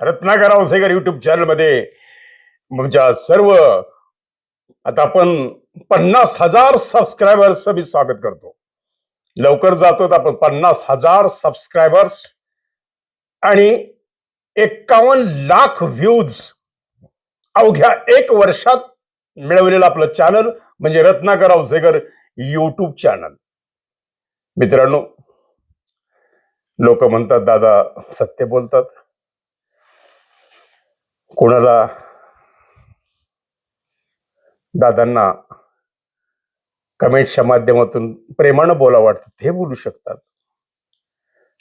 Ratnakar Ausekar YouTube चॅनलमध्ये तुमच्या सर्व आता आपण पन्नास हजार सबस्क्रायबर्स मी स्वागत करतो. लवकर जातो तर आपण पन्नास हजार सबस्क्रायबर्स आणि एक्कावन्न लाख व्ह्यूज अवघ्या एक वर्षात मिळवलेलं आपलं चॅनल म्हणजे रत्नाकर औसेकर युट्यूब चॅनल मित्रांनो लोक म्हणतात दादा सत्य बोलतात. कोणाला दादांना कमेंट्सच्या माध्यमातून प्रेमानं बोला वाटतं ते बोलू शकतात.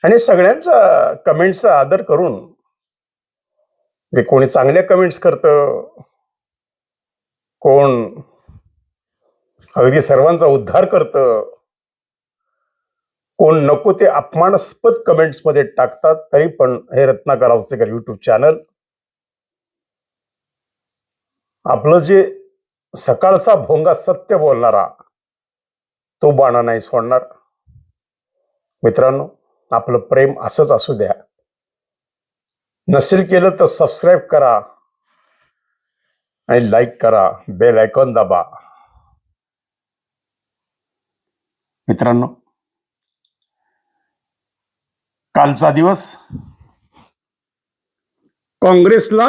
आणि सगळ्यांचा कमेंट्सचा आदर करून म्हणजे कोणी चांगल्या कमेंट्स करतं कोण अगदी सर्वांचा उद्धार करतं कोण नको ते अपमानास्पद कमेंट्समध्ये टाकतात तरी पण हे रत्नाकर आवसेकर यूट्यूब चॅनल आपलं जे सकाळचा भोंगा सत्य बोलणारा तो बाणा नाही सोडणार. मित्रांनो आपलं प्रेम असंच असू द्या. नसेल केलं तर सबस्क्राईब करा आणि लाईक करा बेल आयकॉन दाबा. मित्रांनो कालचा दिवस काँग्रेसला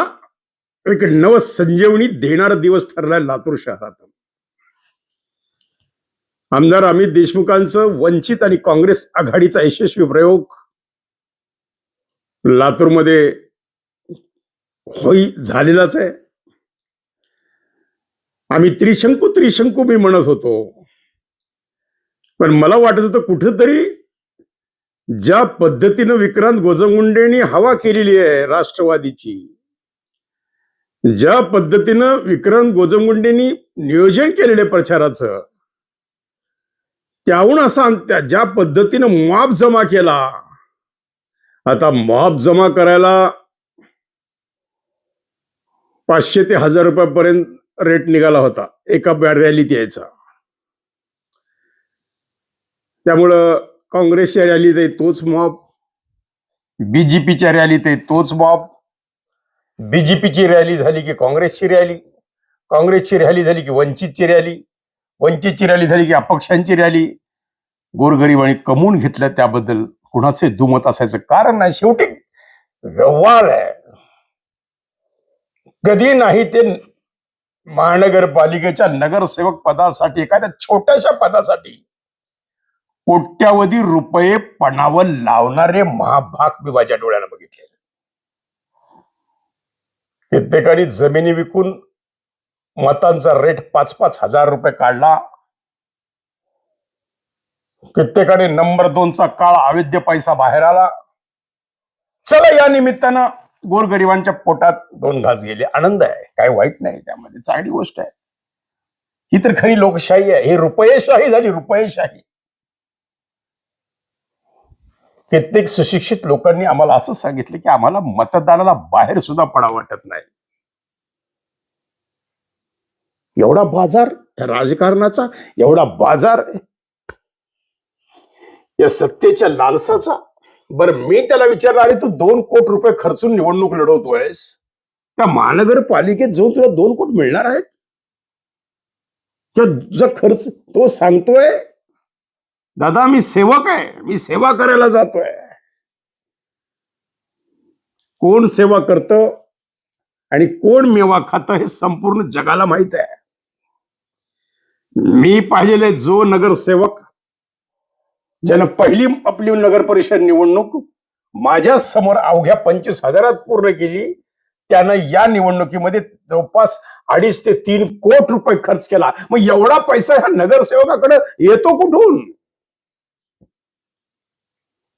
एक नव संजीवनी देणारा दिवस ठरलाय लातूर शहरात. आमदार अमित देशमुखांचं वंचित आणि काँग्रेस आघाडीचा यशस्वी प्रयोग लातूरमध्ये होई झालेलाच आहे. आम्ही त्रिशंकू त्रिशंकू मी म्हणत होतो. पण मला वाटत होतं कुठंतरी ज्या पद्धतीनं विक्रांत गोजमगुंडेंनी हवा केलेली आहे राष्ट्रवादीची ज्या पद्धतीनं विक्रांत गोजमगुंडेंनी नियोजन केलेले प्रचाराचं त्याहून असा त्या ज्या पद्धतीनं मॉब जमा केला आता मॉब जमा करायला पाचशे ते हजार रुपयापर्यंत रेट निघाला होता एका रॅलीत यायचा. त्यामुळं काँग्रेसच्या रॅलीत आहे तोच मॉब बीजेपीच्या रॅलीत आहे तोच मॉब बीजेपीची रॅली झाली की काँग्रेसची रॅली? काँग्रेसची रॅली झाली की वंचितची रॅली? वंचितची रॅली झाली की अपक्षांची रॅली? गोरगरिबांनी कमवून घेतल्या त्याबद्दल कुणाचे दुमत असायचं कारण नाही. शेवटी व्यवहार आहे. कधी नाही ते महानगरपालिकेच्या नगरसेवक पदासाठी एखाद्या छोट्याशा पदासाठी कोट्यावधी रुपये पणावर लावणारे महाभाग मी माझ्या डोळ्यानं बघितले कित्येकानी जमिनी विकून मतांचा रेट पाच पाच हजार रुपये काढला. कित्येकाने नंबर दोनचा काळ अवैध पैसा बाहेर आला. चला या निमित्तानं गोरगरिबांच्या पोटात दोन घास गेले. आनंद आहे. काय वाईट नाही. त्यामध्ये चांगली गोष्ट आहे. ही तर खरी लोकशाही आहे. ही रुपयेशाही झाली. रुपयेशाही. कित्येक सुशिक्षित लोकांनी आम्हाला असं सांगितलं की आम्हाला मतदानाला बाहेर सुद्धा पडा वाटत नाही. एवढा बाजार राजकारणाचा एवढा बाजार या सत्तेच्या लालसाचा. बरं मी त्याला विचारलं अरे तू दोन कोट रुपये खर्चून निवडणूक लढवतोयस? त्या महानगरपालिकेत जाऊन तुला दोन कोट मिळणार आहेत? किंवा तुझा खर्च तो सांगतोय दादा मी सेवक आहे. मी सेवा करायला जातोय. कोण सेवा करत आणि कोण मेवा खातं हे संपूर्ण जगाला माहीत आहे. मी पाहिलेले जो नगरसेवक ज्यानं पहिली आपली नगर परिषद निवडणूक माझ्यासमोर अवघ्या पंचवीस हजारात पूर्ण केली त्यानं या निवडणुकीमध्ये जवळपास अडीच ते तीन कोट रुपये खर्च केला. मग एवढा पैसा ह्या नगरसेवकाकडे येतो कुठून?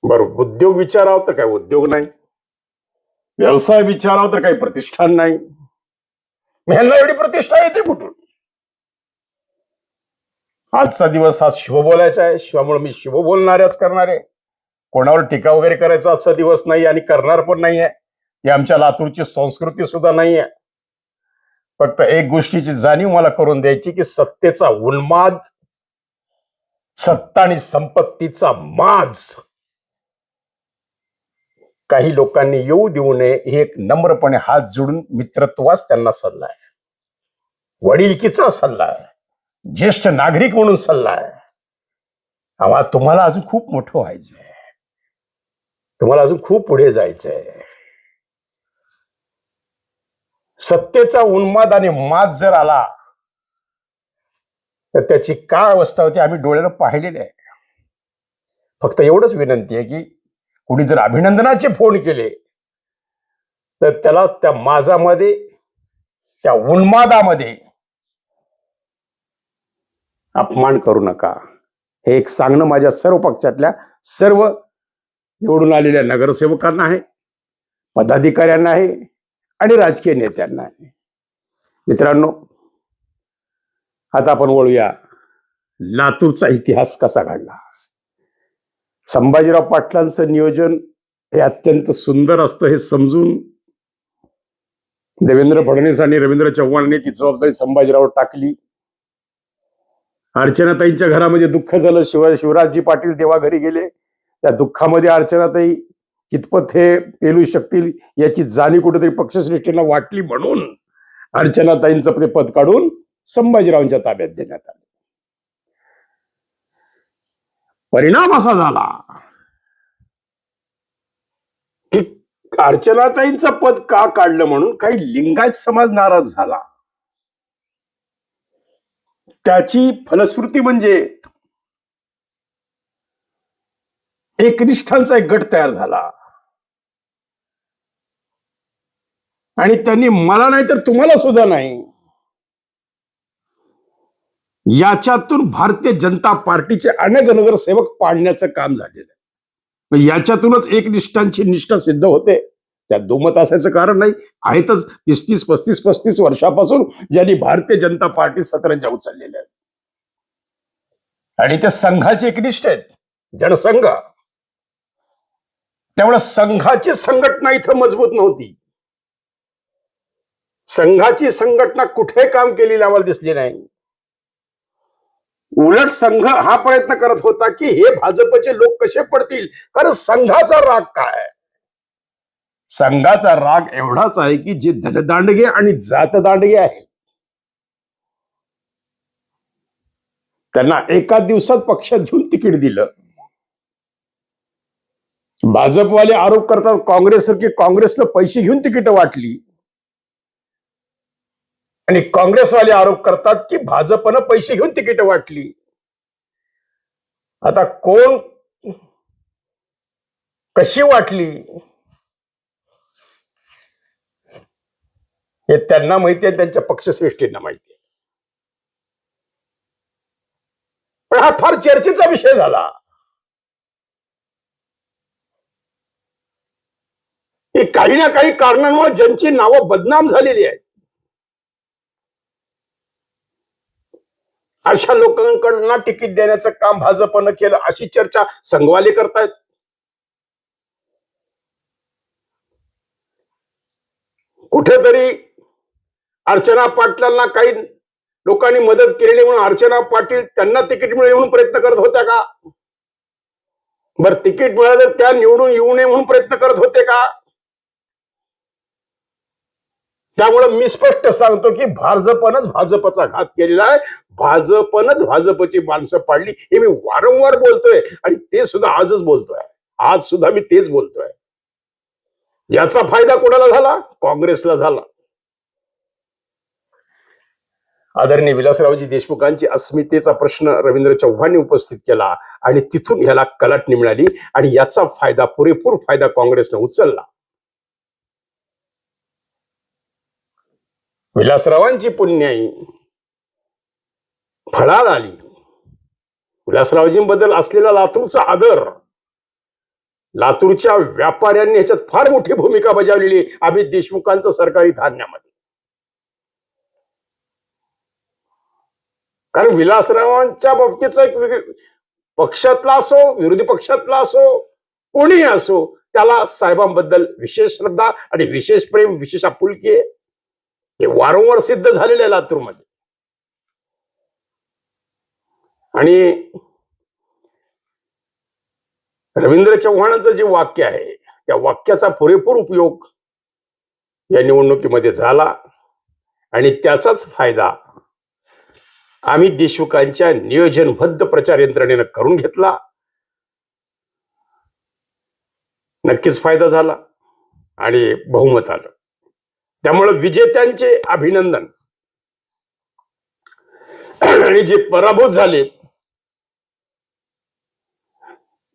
बरोबर उद्योग विचारावं तर काय? उद्योग नाही. व्यवसाय विचारावा तर काही प्रतिष्ठान नाही. ह्यांना एवढी प्रतिष्ठा येते कुठून? आजचा दिवस आज शुभ बोलायचा आहे. शिवामुळे मी शुभ बोलणाऱ्याच करणार. आहे कोणावर टीका वगैरे करायचा आजचा दिवस नाही आणि करणार पण नाही आहे. ही आमच्या लातूरची संस्कृती सुद्धा नाही आहे. फक्त एक गोष्टीची जाणीव मला करून द्यायची की सत्तेचा उन्माद सत्ता आणि संपत्तीचा माज. काही लोकांनी येऊ देऊ नये हे एक नम्रपणे हात जोडून मित्रत्वाच त्यांना सल्ला आहे. वडीलकीचा सल्ला आहे. ज्येष्ठ नागरिक म्हणून सल्ला आहे. आम्हाला तुम्हाला अजून खूप मोठं व्हायचंय तुम्हाला अजून खूप पुढे जायचंय. सत्तेचा उन्माद आणि मात जर आला तर त्याची काय अवस्था होती आम्ही डोळ्यानं पाहिलेले आहे. फक्त एवढंच विनंती आहे की कुणी जर अभिनंदनाचे फोन केले तर त्याला त्या माझामध्ये त्या उन्मादामध्ये अपमान करू नका. हे एक सांगणं माझ्या सर्व पक्षातल्या सर्व निवडून आलेल्या नगरसेवकांना आहे पदाधिकाऱ्यांना आहे आणि राजकीय नेत्यांना आहे. मित्रांनो आता आपण वळूया लातूरचा इतिहास कसा घडला. संभाजीराव पाटलांचं नियोजन हे अत्यंत सुंदर असतं हे समजून देवेंद्र फडणवीस आणि रवींद्र चव्हाणांनी ती जबाबदारी संभाजीराव टाकली. अर्चनाताईंच्या घरामध्ये दुःख झालं. शिव शिवराजजी पाटील तेव्हा घरी गेले. त्या दुःखामध्ये अर्चनाताई कितपत हे पेलू शकतील याची जाणीव कुठेतरी पक्षश्रेष्ठींना वाटली म्हणून अर्चनाताईंचं ते पद काढून संभाजीरावांच्या ताब्यात देण्यात आलं. परिणाम असा झाला. की अर्चनाताईंचं पद का काढलं म्हणून काही लिंगायत समाज नाराज झाला. त्याची फलश्रुती म्हणजे एकनिष्ठांचा एक गट तयार झाला. आणि त्यांनी मला नाही तर तुम्हाला सुद्धा नाही. याच्यातून भारतीय जनता पार्टीचे अनेक नगरसेवक पाडण्याचं काम झालेलं आहे. याच्यातूनच एकनिष्ठांची निष्ठा सिद्ध होते. त्यात दुमत असायचं कारण नाही. आहेतच तीस तीस पस्तीस पस्तीस वर्षापासून ज्यांनी भारतीय जनता पार्टी सतरंजा उचललेल्या आहेत. आणि त्या संघाचे एकनिष्ठ आहेत. जनसंघ. त्यामुळे संघाची संघटना इथं मजबूत नव्हती. संघाची संघटना कुठे काम केलेली आम्हाला दिसली नाही. उलट संघ हा प्रयत्न करत होता की हे भाजपचे लोक कसे पडतील? कारण संघाचा राग काय? संघाचा राग एवढाच आहे की जे धनदांडगे आणि जातदांडगे आहेत. त्यांना एका दिवसात पक्षात घेऊन तिकीट दिलं. भाजपवाले आरोप करतात काँग्रेसवर की काँग्रेसला पैसे घेऊन तिकीट वाटली. आणि काँग्रेसवाले आरोप करतात की भाजपनं पैसे घेऊन तिकीट वाटली. आता कोण कशी वाटली? हे त्यांना माहिती आहे त्यांच्या पक्षश्रेष्ठींना माहिती आहे. पण हा फार चर्चेचा विषय झाला. काही ना काही कारणांमुळे ज्यांची नावं बदनाम झालेली आहेत अशा लोकांकडनं तिकीट देण्याचं काम भाजपनं केलं अशी चर्चा संघवाले करतायत. कुठेतरी अर्चना पाटलांना काही लोकांनी मदत केलेली म्हणून अर्चना पाटील त्यांना तिकीट मिळेल म्हणून प्रयत्न करत होत्या का? बर तिकीट मिळालं तर त्या निवडून येऊ नये म्हणून प्रयत्न करत होते का? त्यामुळे मी स्पष्ट सांगतो की भाजपनच भाजपचा घात केलेला आहे. भाजपनच भाजपची माणसं पाडली. हे मी वारंवार बोलतोय आणि ते सुद्धा आजच बोलतोय. आज सुद्धा मी तेच बोलतोय. याचा फायदा कोणाला झाला? काँग्रेसला झाला. आदरणीय विलासरावजी देशमुखांची अस्मितेचा प्रश्न रवींद्र चव्हाणनी उपस्थित केला आणि तिथून ह्याला कलाटणी मिळाली आणि याचा फायदा पुरेपूर फायदा काँग्रेसने उचलला. विलासरावांची पुण्याई फळाला आली. विलासरावजींबद्दल असलेला लातूरचा आदर लातूरच्या व्यापाऱ्यांनी ह्याच्यात फार मोठी भूमिका बजावलेली अमित देशमुखांचं सरकारी धान्यामध्ये. कारण विलासरावांच्या बाबतीचा एक पक्षातला असो विरोधी पक्षातला असो कोणीही असो त्याला साहेबांबद्दल विशेष श्रद्धा आणि विशेष प्रेम विशेष आपुलकी आहे. हे वारंवार सिद्ध झालेलं आहे लातूरमध्ये. आणि रवींद्र चव्हाणांचं जे वाक्य आहे त्या वाक्याचा पुरेपूर उपयोग या निवडणुकीमध्ये झाला. आणि त्याचाच फायदा अमित देशमुखांच्या नियोजनबद्ध प्रचार यंत्रणेनं करून घेतला. नक्कीच फायदा झाला आणि बहुमत आलं. त्यामुळे विजेत्यांचे अभिनंदन आणि जे पराभूत झाले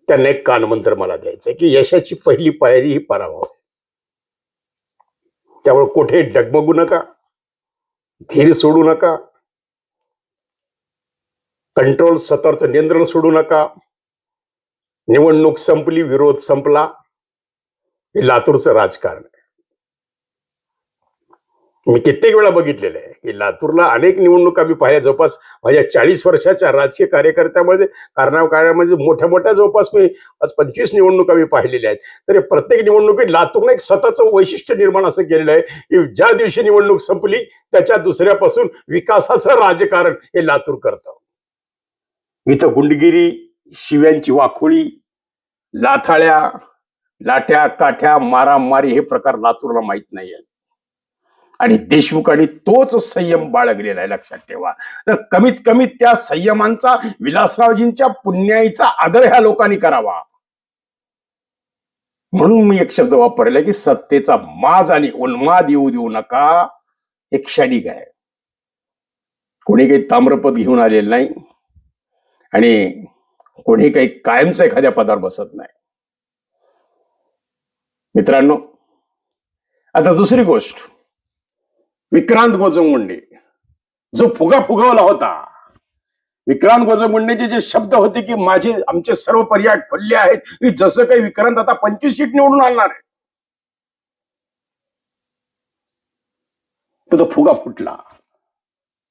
त्यांना एक कानमंत्र मला द्यायचं की यशाची पहिली पायरी ही पराभव आहे. त्यामुळे कुठे डगमगू नका धीर सोडू नका कंट्रोल स्वतःचं नियंत्रण सोडू नका निवडणूक संपली विरोध संपला हे लातूरचं राजकारण आहे मी कित्येक वेळा बघितलेलं आहे की लातूरला अनेक निवडणुका मी पाहिल्या. जवळपास माझ्या चाळीस वर्षाच्या राजकीय कार्यकर्त्यामध्ये कारणाकारणामध्ये मोठ्या मोठ्या जवळपास मी आज पंचवीस निवडणुका मी पाहिलेल्या आहेत. तर प्रत्येक निवडणुकीत लातूरनं एक स्वतःचं वैशिष्ट्य निर्माण असं केलेलं आहे की ज्या दिवशी निवडणूक संपली त्याच्या दुसऱ्यापासून विकासाचं राजकारण हे लातूर करतं. इथं गुंडगिरी शिव्यांची वाखोळी लाथाळ्या लाट्या काठ्या मारामारी हे प्रकार लातूरला माहीत नाही आहेत आणि देशमुखांनी तोच संयम बाळगलेला आहे लक्षात ठेवा. तर कमीत कमी त्या संयमांचा विलासरावजींच्या पुण्याईचा आदर ह्या लोकांनी करावा. म्हणून मी एक शब्द वापरला की सत्तेचा माज आणि उन्माद येऊ देऊ नका हे क्षणिक आहे. कोणी काही ताम्रपद घेऊन आलेलं नाही आणि कोणी काही कायमचं एखाद्या पदावर बसत नाही. मित्रांनो आता दुसरी गोष्ट. विक्रांत गोजमगुंडे. जो फुगा फुगवला होता. विक्रांत गोजमगुंडेचे जे शब्द होते की माझे आमचे सर्व पर्याय खोलले आहेत. की जसं काही विक्रांत आता पंचवीस सीट निवडून आणणार आहे. तो तो फुगा फुटला.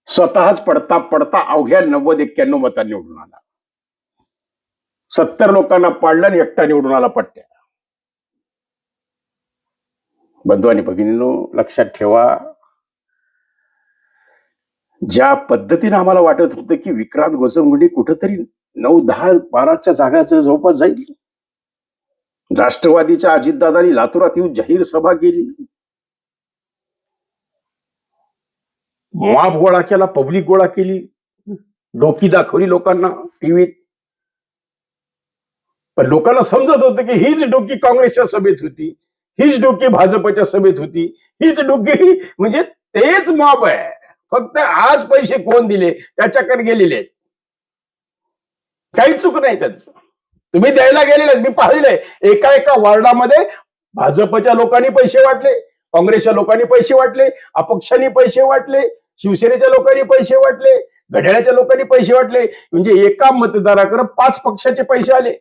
स्वतःच पडता पडता अवघ्या नव्वद एक्क्याण्णव मतांनी निवडून आला. सत्तर लोकांना पाडलं आणि एकटा निवडून आला पट्ट्या. बंधू आणि भगिनीनो लक्षात ठेवा ज्या पद्धतीने आम्हाला वाटत होतं की विक्रांत गोसंगुंडी कुठंतरी नऊ दहा बाराच्या जागाचं जवळपास जाईल? राष्ट्रवादीच्या अजितदादांनी लातूरात येऊन जाहीर सभा केली. माप गोळा केला पब्लिक गोळा केली. डोकी दाखवली लोकांना टीव्हीत. पण लोकांना समजत होतं की हीच डोकी काँग्रेसच्या सभेत होती हीच डोकी भाजपच्या सभेत होती हीच डोकी म्हणजे तेच माप आहे. फक्त आज पैसे कोण दिले? त्याच्याकडे गेलेले आहेत. काही चूक नाही त्यांचं. तुम्ही द्यायला गेलेले मी पाहिलंय. एका एका वॉर्डामध्ये भाजपच्या लोकांनी पैसे वाटले काँग्रेसच्या लोकांनी पैसे वाटले अपक्षांनी पैसे वाटले शिवसेनेच्या लोकांनी पैसे वाटले घड्याळ्याच्या लोकांनी पैसे वाटले. म्हणजे एका मतदाराकडे पाच पक्षाचे पैसे आले.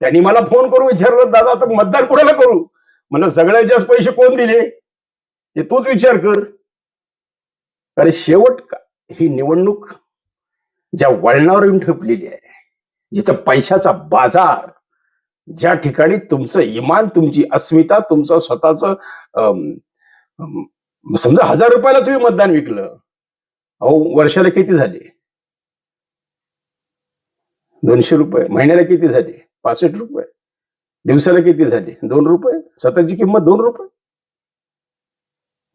त्यांनी मला फोन करून विचारलं दादा तर मतदान कुणाला करू? मला सगळ्यात जास्त पैसे कोण दिले? ते तूच विचार कर. अरे शेवट ही निवडणूक ज्या वळणावर येऊन ठेपलेली आहे जिथं पैशाचा बाजार ज्या ठिकाणी तुमचं इमान तुमची अस्मिता तुमचं स्वतःच समजा हजार रुपयाला तुम्ही मतदान विकलं. अहो वर्षाला किती झाले? दोनशे रुपये. महिन्याला किती झाले? पासष्ट रुपये. दिवसाला किती झाले? दोन रुपये. स्वतःची किंमत दोन रुपये.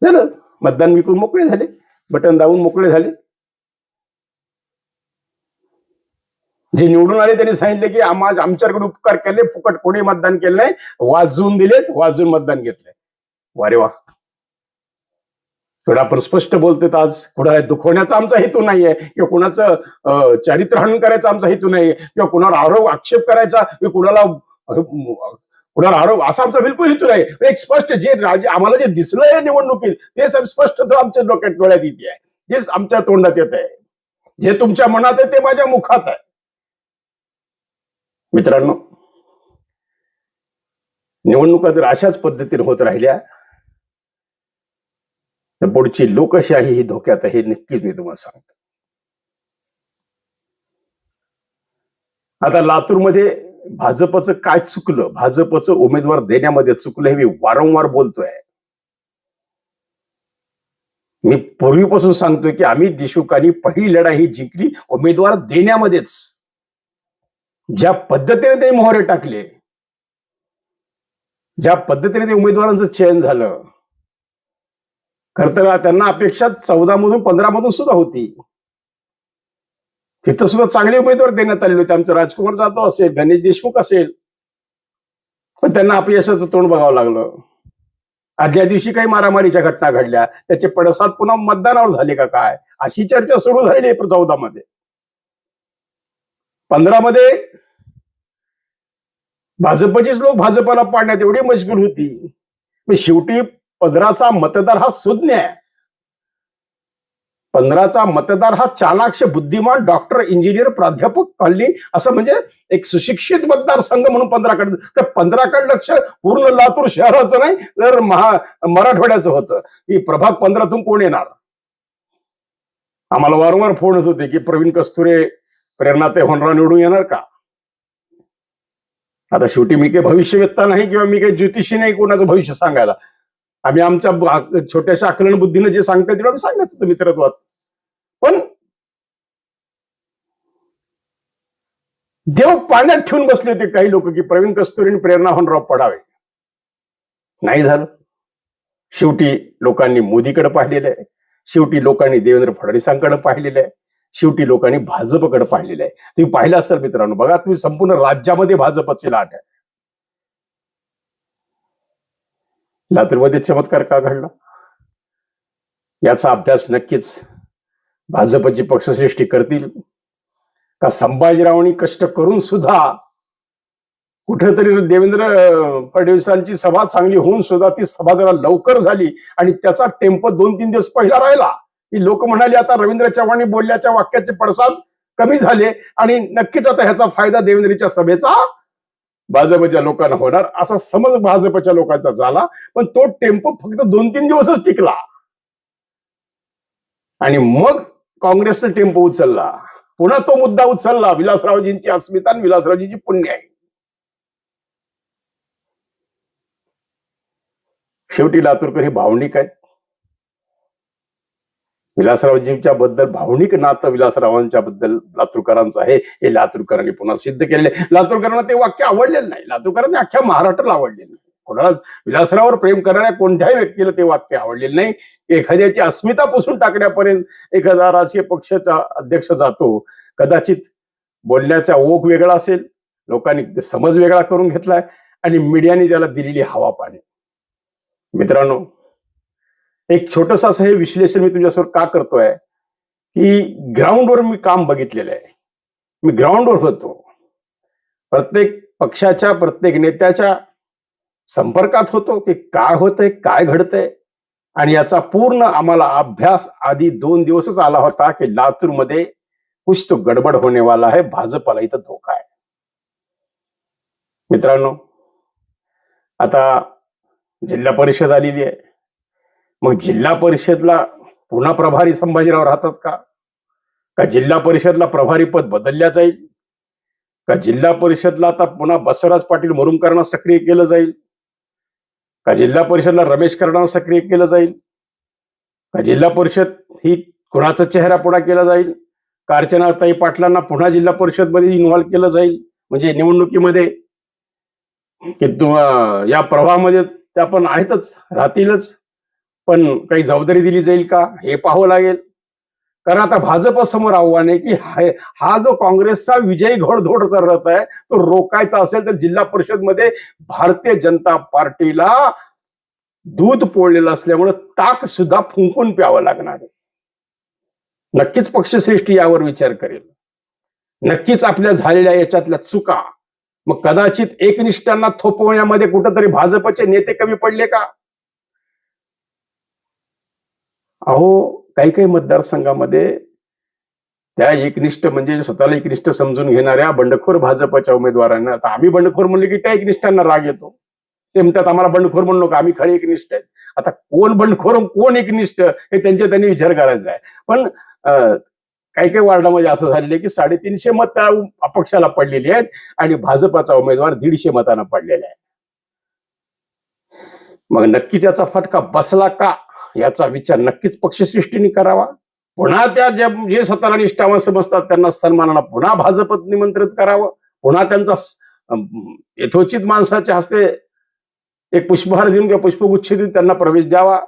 झालं. मतदान विकून मोकळे झाले. बटन दाबून मोकळे झाले. जे निवडून आले त्यांनी सांगितले की आम्हाला आमच्याकडे उपकार केले फुकट कोणी मतदान केलं नाही. वाजवून दिलेत वाजवून मतदान घेतलंय. वारे वा. थोडा आपण स्पष्ट बोलतोय आज कुणाला दुखवण्याचा आमचा हेतू नाहीये किंवा कुणाचं अं, करायचा आमचा हेतू नाहीये किंवा कुणावर आरोप आक्षेप करायचा किंवा कुणाला कुणावर आरोप? असा आमचा बिलकुल हेतू नाही. म्हणजे एक स्पष्ट जे राज आम्हाला जे दिसलं या निवडणुकीत ते स्पष्ट तो आमच्या डोक्यात डोळ्यात येते आहे. जे आमच्या तोंडात येत आहे. जे तुमच्या मनात आहे ते माझ्या मुखात आहे. मित्रांनो निवडणुका जर अशाच पद्धतीने होत राहिल्या तर पुढची लोकशाही ही धोक्यात आहे हे नक्कीच मी तुम्हाला सांगतो. आता लातूरमध्ये भाजपचं काय चुकलं? भाजपचं उमेदवार देण्यामध्ये चुकलं हे मी वारंवार बोलतोय. मी पूर्वीपासून सांगतोय की अमित देशमुखांनी पहिली लढाई ही जिंकली उमेदवार देण्यामध्येच. ज्या पद्धतीने ते मोहरे टाकले ज्या पद्धतीने ते उमेदवारांचं चयन झालं खर तर त्यांना अपेक्षा चौदा मधून पंधरा मधून सुद्धा होती. तिथं सुद्धा चांगले उमेदवार देण्यात आलेले होते. आमचं राजकुमार जाधव असेल गणेश देशमुख असेल. पण त्यांना अपयशाचं तोंड बघावं लागलं. आदल्या दिवशी काही मारामारीच्या घटना घडल्या. त्याचे पडसाद पुन्हा मतदानावर झाले का काय? अशी चर्चा सुरू झालेली आहे चौदा मध्ये पंधरा मध्ये भाजपचीच लोक भाजपाला पाडण्यात एवढी मशगूल होती. शेवटी पंधराचा मतदार हा सुज्ञ आहे. पंधराचा मतदार हा चालाक्ष बुद्धिमान डॉक्टर इंजिनियर प्राध्यापक कॉलनी असं म्हणजे एक सुशिक्षित मतदारसंघ म्हणून पंधराकडे तर पंधराकडे लक्ष पूर्ण लातूर शहराचं नाही तर महा मराठवाड्याचं होतं. की प्रभाग पंधरातून कोण येणार? आम्हाला वारंवार फोन होत होते की प्रवीण कस्तुरे प्रेरणा ते होणारा निवडून येणार का? आता शेवटी मी काही भविष्यवेत्ता नाही किंवा मी काही ज्योतिषी नाही कोणाचं भविष्य सांगायला. आम्ही आमच्या छोट्याशा आकलन बुद्धीनं जे सांगता येतील आम्ही सांगत होतो मित्रत्वात. पण देव पाण्यात ठेवून बसले होते काही लोक की प्रवीण कस्तुरीने प्रेरणा होनराव पडावे. नाही झालं. शेवटी लोकांनी मोदीकडे पाहिलेलं आहे. शेवटी लोकांनी देवेंद्र फडणवीसांकडे पाहिलेलं आहे. शेवटी लोकांनी भाजपकडे पाहिलेलं आहे. तुम्ही पाहिलं असेल मित्रांनो बघा तुम्ही संपूर्ण राज्यामध्ये भाजपची लाट आहे. लातूरमध्ये चमत्कार का घडला? याचा अभ्यास नक्कीच भाजपची पक्षश्रेष्ठी करतील. का संभाजीरावांनी कष्ट करून सुद्धा कुठेतरी देवेंद्र फडणवीसांची सभा चांगली होऊन सुद्धा ती सभा जरा लवकर झाली आणि त्याचा टेम्पो दोन तीन दिवस पहिला राहिला. की लोक म्हणाले आता रवींद्र चव्हाणी बोलल्याच्या वाक्याचे पडसाद कमी झाले आणि नक्कीच आता ह्याचा फायदा देवेंद्रच्या सभेचा भाजपच्या लोकांना होणार. असा समज भाजपच्या लोकांचा झाला पण तो टेम्पो फक्त दोन तीन दिवसच टिकला. आणि मग काँग्रेसचा टेम्पो उचलला. पुन्हा तो मुद्दा उचलला विलासरावजींची अस्मिता आणि विलासरावजींची पुण्य आहे. शेवटी लातूरकर हे भावनिक आहेत. विलासरावजींच्या बद्दल भावनिक नातं विलासरावांच्या बद्दल लातूरकरांचं आहे हे लातूरकरांनी पुन्हा सिद्ध केलेले लातूरकरांना ते वाक्य आवडलेलं नाही. लातूरकरांनी अख्ख्या महाराष्ट्राला आवडलेलं नाही. कोणालाच विलासरावर प्रेम करणाऱ्या कोणत्याही व्यक्तीला ते वाक्य आवडलेलं नाही. एखाद्याची अस्मिता पुसून टाकण्यापर्यंत एखादा राजकीय पक्षाचा अध्यक्ष जातो. कदाचित बोलण्याचा ओघ वेगळा असेल लोकांनी समज वेगळा करून घेतलाय आणि मीडियाने त्याला दिलेली हवा पाणी. मित्रांनो एक छोटस असं हे विश्लेषण मी तुमच्यासमोर का करतोय की ग्राउंडवर मी काम बघितलेलं आहे. मी ग्राउंडवर होतो. प्रत्येक पक्षाच्या प्रत्येक नेत्याच्या संपर्कात होतो की काय होतंय काय घडतंय आणि याचा पूर्ण आम्हाला अभ्यास आधी दोन दिवसच आला होता की लातूरमध्ये कुछ तो गडबड होणेवाला वाला भाजपाला इथं धोका आहे. मित्रांनो आता जिल्हा परिषद आलेली आहे. मग जिल्हा परिषदला पुन्हा प्रभारी संभाजीराव राहतात का? का जिल्हा परिषदला प्रभारी पद बदलल्या जाईल? का जिल्हा परिषदला आता पुन्हा बसवराज पाटील मुरुमकरांना सक्रिय केलं जाईल? का जिल्हा परिषदला रमेश करणाला सक्रिय केलं जाईल? का जिल्हा परिषद ही कुणाचा चेहरा पुढा केला जाईल? का अर्चनाताई पाटलांना पुन्हा जिल्हा परिषदमध्ये इन्व्हॉल्व्ह केलं जाईल? म्हणजे निवडणुकीमध्ये की या प्रवाहामध्ये त्या पण आहेतच राहतीलच. पण काही जबाबदारी दिली जाईल का? हे पाहावं लागेल. कारण आता भाजप समोर आव्हान आहे की हा- हा जो काँग्रेसचा विजयी घोडधोड चालत आहे तो रोखायचा असेल तर जिल्हा परिषदमध्ये भारतीय जनता पार्टीला दूध पोळलेलं असल्यामुळे ताक सुद्धा फुंकून प्यावं लागणार आहे. नक्कीच पक्षश्रेष्ठी यावर विचार करेल. नक्कीच आपल्या झालेल्या याच्यातल्या चुका मग कदाचित एकनिष्ठांना थोपवण्यामध्ये कुठंतरी भाजपचे नेते कमी पडले का? अहो काही काही मतदारसंघामध्ये त्या एकनिष्ठ म्हणजे स्वतःला एकनिष्ठ समजून घेणाऱ्या बंडखोर भाजपच्या उमेदवारांना आता आम्ही बंडखोर म्हणले की त्या एकनिष्ठांना राग येतो. ते म्हणतात आम्हाला बंडखोर म्हणू नका आम्ही खरे एकनिष्ठ आहेत. आता कोण बंडखोर कोण एकनिष्ठ हे त्यांच्या त्यांनी विचार करायचा आहे. पण काही काही वार्डामध्ये असं झालेलं आहे की साडेतीनशे मत त्या अपक्षाला पडलेली आहेत आणि भाजपाचा उमेदवार दीडशे मतांना पडलेला आहे. मग नक्कीच याचा फटका बसला का? याचा विचार नक्कीच पक्षश्रेष्ठीने करावा. पुन्हा त्या ज्या जे स्वतःला निष्ठावान समजतात त्यांना सन्मानाला पुन्हा भाजपत निमंत्रित करावं. पुन्हा त्यांचा यथोचित माणसाच्या हस्ते एक पुष्पहार देऊन किंवा पुष्पगुच्छ देऊन त्यांना प्रवेश द्यावा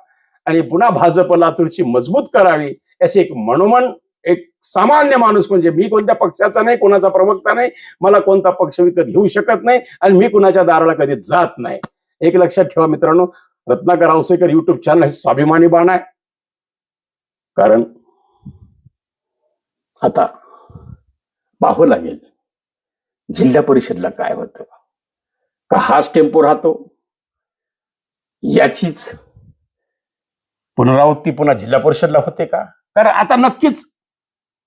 आणि पुन्हा भाजप लातूरची मजबूत करावी अशी एक मनोमन एक सामान्य माणूस म्हणजे मी कोणत्या पक्षाचा नाही कोणाचा प्रवक्ता नाही मला कोणता पक्ष विकत घेऊ शकत नाही आणि मी कुणाच्या दाराला कधी जात नाही. एक लक्षात ठेवा मित्रांनो रत्नाकर आवसेकर युट्यूब चॅनल हे स्वाभिमानी बाण आहे. कारण आता पाहावं लागेल जिल्हा परिषदला काय होतं. का हाच टेम्पो राहतो? याचीच पुनरावृत्ती पुन्हा जिल्हा परिषदला होते का? कारण आता नक्कीच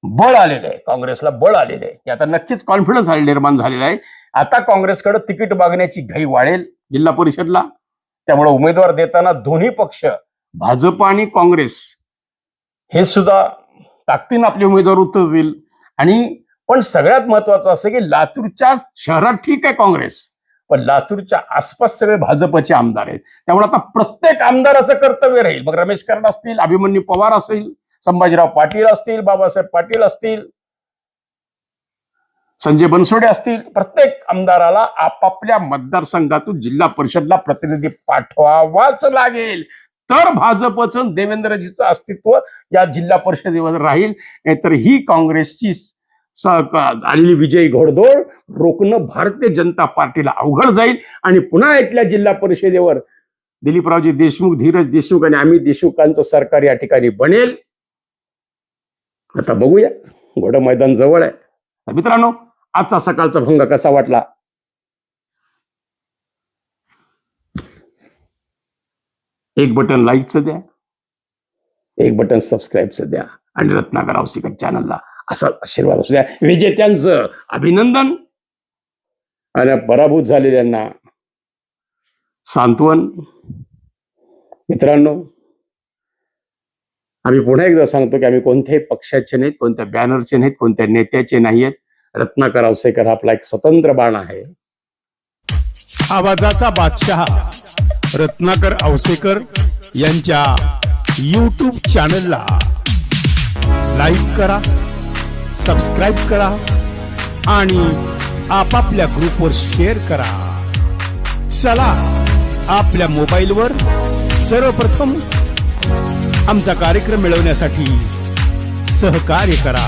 बळ आलेलं आहे. काँग्रेसला बळ आलेलं आहे. की आता नक्कीच कॉन्फिडन्स निर्माण झालेला आहे. आता काँग्रेसकडे तिकीट मागण्याची घाई वाढेल जिल्हा परिषदला. त्यामुळे उमेदवार देताना दोन्ही पक्ष भाजप आणि काँग्रेस हे सुद्धा ताकदीनं आपले उमेदवार उतरतील. आणि पण सगळ्यात महत्वाचं असं की लातूरच्या शहरात ठीक आहे काँग्रेस पण लातूरच्या आसपास सगळे भाजपचे आमदार आहेत. त्यामुळे आता प्रत्येक आमदाराचं कर्तव्य राहील. मग रमेश कर्ण असतील अभिमन्यू पवार असेल संभाजीराव पाटील असतील बाबासाहेब पाटील असतील संजय बनसोडे असतील प्रत्येक आमदाराला आपापल्या मतदारसंघातून जिल्हा परिषदला प्रतिनिधी पाठवावाच लागेल. तर भाजपचं देवेंद्रजीचं अस्तित्व या जिल्हा परिषदेवर राहील. नाहीतर ही काँग्रेसची आलेली विजयी घोडदोड रोखणं भारतीय जनता पार्टीला अवघड जाईल. आणि पुन्हा इथल्या जिल्हा परिषदेवर दिलीपरावजी देशमुख धीरज देशमुख आणि अमित देशमुखांचं सरकार या ठिकाणी बनेल. आता बघूया. घोडं मैदान जवळ आहे. मित्रांनो आजचा सकाळचा भंग कसा वाटला? एक बटन लाईकचं द्या. एक बटन सबस्क्राईबचं द्या. आणि रत्नाकर औसिकत चॅनलला असा आशीर्वाद असू द्या. विजेत्यांचं अभिनंदन. आणि पराभूत झालेल्यांना सांत्वन. मित्रांनो आम्ही पुन्हा एकदा सांगतो की आम्ही कोणत्याही पक्षाचे नाहीत कोणत्या बॅनरचे नाहीत कोणत्या नेत्याचे नाही आहेत रत्नाकर औसेकर हा आपला एक स्वतंत्र बाण आहे. आवाजाचा बादशहा रत्नाकर औसेकर यांच्या यूट्यूब चॅनलला लाईक करा सबस्क्राईब करा आणि आपापल्या ग्रुपवर शेअर करा. चला आपल्या मोबाईलवर सर्वप्रथम आमचा कार्यक्रम मिळवण्यासाठी सहकार्य करा.